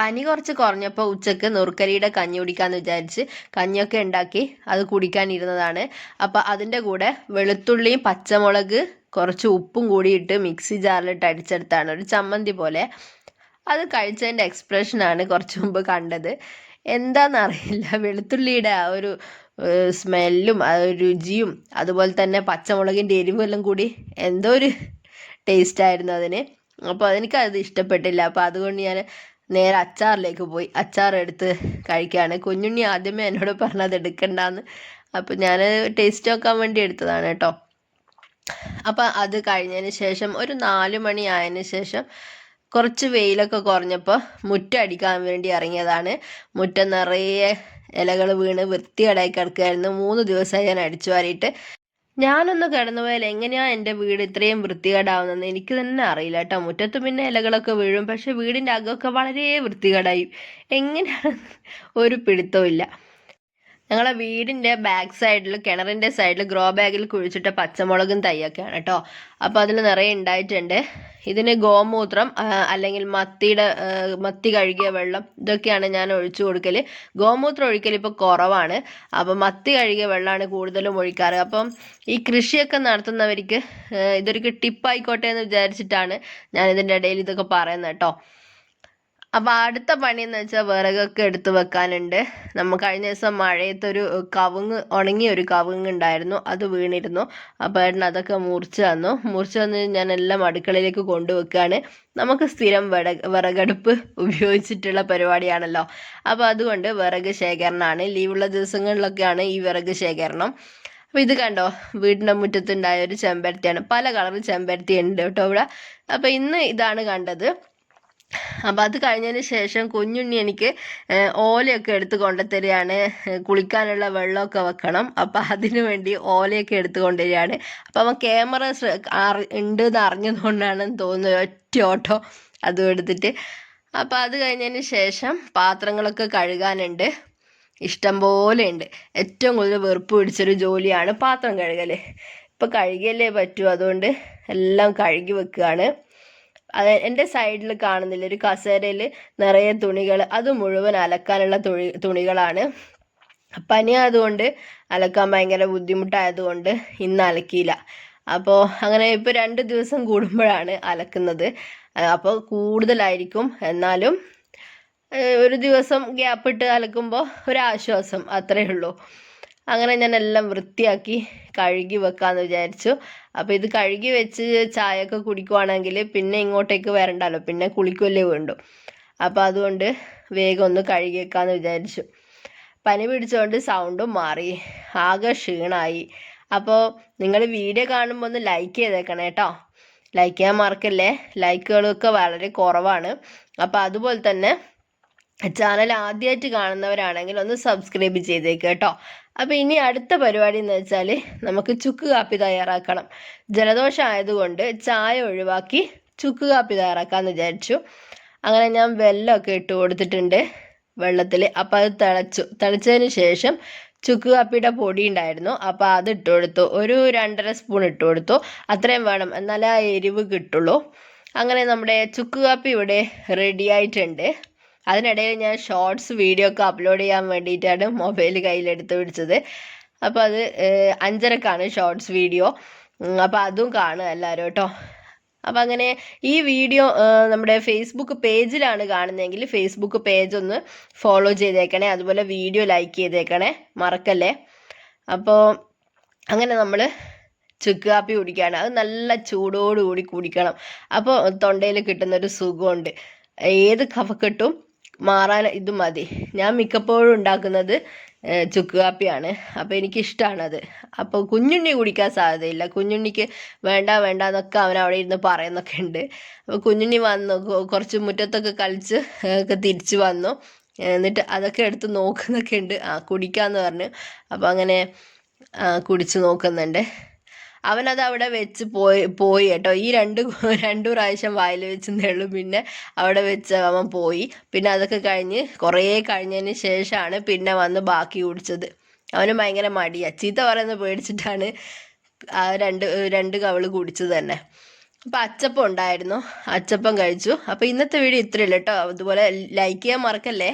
പനി കുറച്ച് കുറഞ്ഞപ്പോൾ ഉച്ചയ്ക്ക് നുറുക്കരിയുടെ കഞ്ഞി കുടിക്കാമെന്ന് വിചാരിച്ച് കഞ്ഞിയൊക്കെ ഉണ്ടാക്കി അത് കുടിക്കാനിരുന്നതാണ്. അപ്പോൾ അതിന്റെ കൂടെ വെളുത്തുള്ളിയും പച്ചമുളക് കുറച്ച് ഉപ്പും കൂടിയിട്ട് മിക്സി ജാറിലിട്ട് അടിച്ചെടുത്താണ്. ഒരു ചമ്മന്തി പോലെ. അത് കഴിച്ചതിന്റെ എക്സ്പ്രഷനാണ് കുറച്ച് മുമ്പ് കണ്ടത്. എന്താണെന്നറിയില്ല വെളുത്തുള്ളിയുടെ ആ ഒരു സ്മെല്ലും ആ ഒരു രുചിയും അതുപോലെ തന്നെ പച്ചമുളകിന്റെ എരിവെല്ലാം കൂടി എന്തോ ഒരു ടേസ്റ്റ് ആയിരുന്നു അതിന്. അപ്പോൾ അതെനിക്കത് ഇഷ്ടപ്പെട്ടില്ല. അപ്പോൾ അതുകൊണ്ട് ഞാൻ നേരെ അച്ചാറിലേക്ക് പോയി. അച്ചാർ എടുത്ത് കഴിക്കുകയാണ് കുഞ്ഞുണ്ണി ആദ്യമേ എന്നോട് പറഞ്ഞത് എടുക്കണ്ടെന്ന്. അപ്പം ഞാൻ ടേസ്റ്റ് നോക്കാൻ വേണ്ടി എടുത്തതാണ് കേട്ടോ. അപ്പം അത് കഴിഞ്ഞതിന് ശേഷം ഒരു നാല് മണി ആയതിന് ശേഷം കുറച്ച് വെയിലൊക്കെ കുറഞ്ഞപ്പോൾ മുറ്റടിക്കാൻ വേണ്ടി ഇറങ്ങിയതാണ്. മുറ്റം നിറയെ ഇലകൾ വീണ് വൃത്തികേടായി കിടക്കുകയായിരുന്നു മൂന്ന് ദിവസമായി ഞാൻ അടിച്ചു വാരിയിട്ട് ഞാനൊന്ന് കിടന്നുപോയാൽ എങ്ങനെയാ എന്റെ വീട് ഇത്രയും വൃത്തികേടാവുന്നതെന്ന്? എനിക്ക് തന്നെ അറിയില്ല കേട്ടോ. മുറ്റത്ത് പിന്നെ ഇലകളൊക്കെ വീഴും. പക്ഷെ വീടിന്റെ അകമൊക്കെ വളരെ വൃത്തികേടായി. എങ്ങനെയാണ് ഒരു പിടുത്തവും ഞങ്ങളെ വീടിന്റെ ബാക്ക് സൈഡിൽ കിണറിന്റെ സൈഡിൽ ഗ്രോ ബാഗിൽ കുഴിച്ചിട്ട പച്ചമുളകും തൈയൊക്കെയാണ് കേട്ടോ അപ്പോൾ അതിൽ നിറയെ ഉണ്ടായിട്ടുണ്ട് ഇതിന് ഗോമൂത്രം അല്ലെങ്കിൽ മത്തിയുടെ മത്തി കഴുകിയ വെള്ളം ഇതൊക്കെയാണ് ഞാൻ ഒഴിച്ചു കൊടുക്കൽ ഗോമൂത്രം ഒഴിക്കൽ ഇപ്പോൾ കുറവാണ്. അപ്പം മത്തി കഴുകിയ വെള്ളമാണ് കൂടുതലും ഒഴിക്കാറ്. അപ്പം ഈ കൃഷിയൊക്കെ നടത്തുന്നവർക്ക് ഇതൊരു ടിപ്പായിക്കോട്ടെ എന്ന് വിചാരിച്ചിട്ടാണ് ഞാൻ ഇതിന്റെ ഇടയിൽ ഇതൊക്കെ പറയുന്നത് കേട്ടോ അപ്പോൾ അടുത്ത പണി എന്ന് വെച്ചാൽ വിറകൊക്കെ എടുത്ത് വെക്കാനുണ്ട്. നമ്മ കഴിഞ്ഞ ദിവസം മഴയത്ത് ഒരു കവുങ്ങ് ഉണങ്ങിയ ഒരു കവുങ്ങ് ഉണ്ടായിരുന്നു അത് വീണിരുന്നു. അപ്പോൾ ഏട്ടൻ അതൊക്കെ മുറിച്ച് തന്നു. മുറിച്ച് തന്ന് ഞാൻ എല്ലാം അടുക്കളയിലേക്ക് കൊണ്ടുവെക്കുകയാണ് നമുക്ക് സ്ഥിരം വിറ വിറകടുപ്പ് ഉപയോഗിച്ചിട്ടുള്ള പരിപാടിയാണല്ലോ. അപ്പോൾ അതുകൊണ്ട് വിറക് ശേഖരണമാണ് ലീവുള്ള ദിവസങ്ങളിലൊക്കെയാണ് ഈ വിറക് ശേഖരണം. അപ്പോൾ ഇത് കണ്ടോ? വീടിന്റെ മുറ്റത്തുണ്ടായ ഒരു ചെമ്പരത്തിയാണ്. പല കളർ ചെമ്പരത്തി ഉണ്ട് കേട്ടോ ഇവിടെ. അപ്പോൾ ഇന്ന് ഇതാണ് കണ്ടത്. അപ്പോൾ അത് കഴിഞ്ഞതിന് ശേഷം കുഞ്ഞുണ്ണി എനിക്ക് ഓലയൊക്കെ എടുത്ത് കൊണ്ടുത്തരികയാണ് കുളിക്കാനുള്ള വെള്ളമൊക്കെ വെക്കണം. അപ്പോൾ അതിനു വേണ്ടി ഓലയൊക്കെ എടുത്ത് കൊണ്ടുവരികയാണ് അപ്പോൾ അവൻ ക്യാമറ ഉണ്ട് എന്ന് അറിഞ്ഞതുകൊണ്ടാണെന്ന് തോന്നുന്നു. ഒറ്റ ഓട്ടോ അതും എടുത്തിട്ട്. അപ്പോൾ അത് കഴിഞ്ഞതിന് ശേഷം പാത്രങ്ങളൊക്കെ കഴുകാനുണ്ട്. ഇഷ്ടം പോലെ ഉണ്ട്. ഏറ്റവും കൂടുതൽ വെറുപ്പ് പിടിച്ചൊരു ജോലിയാണ് പാത്രം കഴുകൽ ഇപ്പോൾ കഴുകിയല്ലേ പറ്റൂ. അതുകൊണ്ട് എല്ലാം കഴുകി വെക്കുകയാണ്. അത് എന്റെ സൈഡിൽ കാണുന്നില്ല. ഒരു കസേരയിൽ നിറയെ തുണികൾ അത് മുഴുവൻ അലക്കാനുള്ള തുണി തുണികളാണ്. പനി ആയതുകൊണ്ട് അലക്കാൻ ഭയങ്കര ബുദ്ധിമുട്ടായതുകൊണ്ട് ഇന്ന് അലക്കിയില്ല. അപ്പോൾ അങ്ങനെ ഇപ്പോൾ രണ്ട് ദിവസം കൂടുമ്പോഴാണ് അലക്കുന്നത്. അപ്പോൾ കൂടുതലായിരിക്കും. എന്നാലും ഒരു ദിവസം ഗ്യാപ്പ് ഇട്ട് അലക്കുമ്പോൾ ഒരാശ്വാസം അത്രയേ ഉള്ളൂ. അങ്ങനെ ഞാൻ എല്ലാം വൃത്തിയാക്കി കഴുകി വെക്കാമെന്ന് വിചാരിച്ചു. അപ്പോൾ ഇത് കഴുകി വെച്ച് ചായയൊക്കെ കുടിക്കുവാണെങ്കിൽ പിന്നെ ഇങ്ങോട്ടേക്ക് വരണ്ടല്ലോ പിന്നെ കുളിക്കുമല്ലേ വേണ്ടു. അപ്പോൾ അതുകൊണ്ട് വേഗം ഒന്ന് കഴുകി വെക്കാമെന്ന് വിചാരിച്ചു. പനി പിടിച്ചുകൊണ്ട് സൗണ്ടും മാറി ആകെ ക്ഷീണായി. അപ്പോൾ നിങ്ങൾ വീഡിയോ കാണുമ്പോൾ ഒന്ന് ലൈക്ക് ചെയ്തേക്കണേ കേട്ടോ ലൈക്ക് ചെയ്യാൻ മറക്കല്ലേ? ലൈക്കുകളൊക്കെ വളരെ കുറവാണ്. അപ്പോൾ അതുപോലെ തന്നെ ചാനൽ ആദ്യമായിട്ട് കാണുന്നവരാണെങ്കിൽ ഒന്ന് സബ്സ്ക്രൈബ് ചെയ്തേക്ക് കേട്ടോ. അപ്പോൾ ഇനി അടുത്ത പരിപാടി എന്ന് വെച്ചാൽ നമുക്ക് ചുക്ക് കാപ്പി തയ്യാറാക്കണം. ജലദോഷം ആയതുകൊണ്ട് ചായ ഒഴിവാക്കി ചുക്ക് കാപ്പി തയ്യാറാക്കാമെന്ന് വിചാരിച്ചു. അങ്ങനെ ഞാൻ വെല്ലമൊക്കെ ഇട്ട് കൊടുത്തിട്ടുണ്ട് വെള്ളത്തിൽ അപ്പോൾ അത് തിളച്ചു. തിളച്ചതിന് ശേഷം ചുക്ക് കാപ്പിയുടെ പൊടി ഉണ്ടായിരുന്നു. അപ്പോൾ അത് ഇട്ട് കൊടുത്തു. ഒരു രണ്ടര സ്പൂൺ ഇട്ട് കൊടുത്തു. അത്രയും വേണം. എന്നാലേ ആ എരിവ് കിട്ടുള്ളൂ. അങ്ങനെ നമ്മുടെ ചുക്ക് കാപ്പി ഇവിടെ റെഡി ആയിട്ടുണ്ട്. അതിനിടയിൽ ഞാൻ ഷോർട്സ് വീഡിയോ ഒക്കെ അപ്ലോഡ് ചെയ്യാൻ വേണ്ടിയിട്ടാണ് മൊബൈൽ കയ്യിലെടുത്ത് പിടിച്ചത്. അപ്പോൾ അത് അഞ്ചരക്കാണ് ഷോർട്സ് വീഡിയോ അപ്പോൾ അതും കാണുക എല്ലാവരും കേട്ടോ. അപ്പോൾ അങ്ങനെ ഈ വീഡിയോ നമ്മുടെ ഫേസ്ബുക്ക് പേജിലാണ് കാണുന്നതെങ്കിൽ ഫേസ്ബുക്ക് പേജ് ഒന്ന് ഫോളോ ചെയ്തേക്കണേ. അതുപോലെ വീഡിയോ ലൈക്ക് ചെയ്തേക്കണേ. മറക്കല്ലേ? അപ്പോൾ അങ്ങനെ നമ്മൾ ചുക്ക് കാപ്പി കുടിക്കുകയാണ് അത് നല്ല ചൂടോടുകൂടി കുടിക്കണം. അപ്പോൾ തൊണ്ടയിൽ കിട്ടുന്നൊരു സുഖമുണ്ട്. ഏത് കഫക്കെട്ടും മാറാൻ ഇത് മതി. ഞാൻ മിക്കപ്പോഴും ഉണ്ടാക്കുന്നത് ചുക്ക് കാപ്പിയാണ് അപ്പോൾ എനിക്കിഷ്ടമാണത് അപ്പോൾ കുഞ്ഞുണ്ണി കുടിക്കാൻ സാധ്യതയില്ല. കുഞ്ഞുണ്ണിക്ക് വേണ്ട വേണ്ട എന്നൊക്കെ അവൻ അവിടെ ഇരുന്ന് പറയുന്നൊക്കെ ഉണ്ട്. അപ്പോൾ കുഞ്ഞുണ്ണി വന്നു കുറച്ച് മുറ്റത്തൊക്കെ കളിച്ച് ഒക്കെ തിരിച്ച് വന്നു. എന്നിട്ട് അതൊക്കെ എടുത്ത് നോക്കുന്നൊക്കെ ഉണ്ട്. ആ കുടിക്കാന്ന് പറഞ്ഞു. അപ്പോൾ അങ്ങനെ കുടിച്ച് നോക്കുന്നുണ്ട്. അവനത് അവിടെ വെച്ച് പോയി പോയി കേട്ടോ. ഈ രണ്ട് രണ്ട് പ്രാവശ്യം വായിൽ വെച്ച് നെള്ളും പിന്നെ അവിടെ വെച്ച് അവൻ പോയി. പിന്നെ അതൊക്കെ കഴിഞ്ഞ് കുറേ കഴിഞ്ഞതിന് ശേഷമാണ് പിന്നെ വന്ന് ബാക്കി കുടിച്ചത്. അവന് ഭയങ്കര മടിയാ. ചീത്ത പറയുന്നത് പേടിച്ചിട്ടാണ് ആ രണ്ട് രണ്ട് കവൾ കുടിച്ചത് തന്നെ. അപ്പം അച്ചപ്പം ഉണ്ടായിരുന്നു. അച്ചപ്പം കഴിച്ചു. അപ്പോൾ ഇന്നത്തെ വീഡിയോ ഇത്രയേ ഉള്ളൂ കേട്ടോ. അതുപോലെ ലൈക്ക് ചെയ്യാൻ മറക്കല്ലേ?